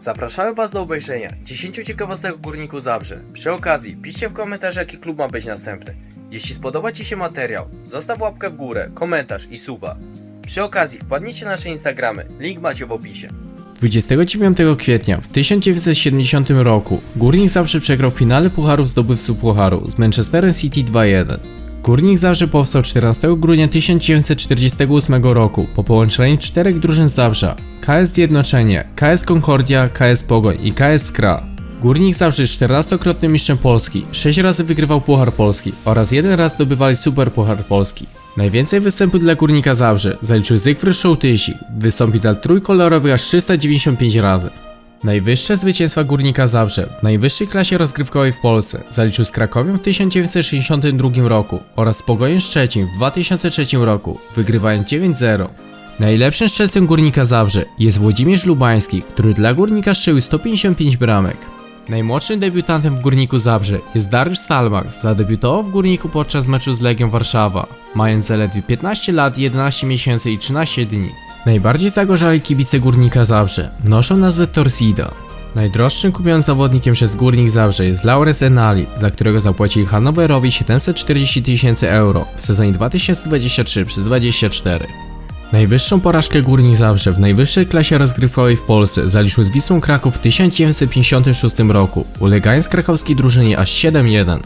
Zapraszamy Was do obejrzenia 10 ciekawostek o Górniku Zabrze. Przy okazji, piszcie w komentarzu jaki klub ma być następny. Jeśli spodoba Ci się materiał, zostaw łapkę w górę, komentarz i suba. Przy okazji, wpadnijcie na nasze Instagramy, link macie w opisie. 29 kwietnia w 1970 roku Górnik Zabrze przegrał w finale Pucharów zdobywców Pucharu z Manchesterem City 2-1. Górnik Zabrze powstał 14 grudnia 1948 roku po połączeniu czterech drużyn Zabrza KS Zjednoczenie, KS Concordia, KS Pogoń i KS Skra. Górnik Zabrze jest 14-krotnym mistrzem Polski, 6 razy wygrywał Puchar Polski oraz jeden raz zdobywali Super Puchar Polski. Najwięcej występów dla Górnika Zabrze zaliczył Zygfryd Szołtysik, wystąpił dla trójkolorowych aż 395 razy. Najwyższe zwycięstwa Górnika Zabrze w najwyższej klasie rozgrywkowej w Polsce zaliczył z Krakowią w 1962 roku oraz z Pogojem Szczecin w 2003 roku, wygrywając 9-0. Najlepszym strzelcem Górnika Zabrze jest Włodzimierz Lubański, który dla Górnika strzelił 155 bramek. Najmłodszym debiutantem w Górniku Zabrze jest Dariusz Stalmach, zadebiutował w Górniku podczas meczu z Legią Warszawa, mając zaledwie 15 lat, 11 miesięcy i 13 dni. Najbardziej zagorzali kibice Górnika Zabrze noszą nazwę Torsida. Najdroższym kupionym zawodnikiem przez Górnik Zabrze jest Laurens Enali, za którego zapłacili Hanowerowi 740 tysięcy euro w sezonie 2023 przez 24. Najwyższą porażkę Górnik Zabrze w najwyższej klasie rozgrywkowej w Polsce zaliczył z Wisłą Kraków w 1956 roku, ulegając krakowskiej drużynie aż 7-1.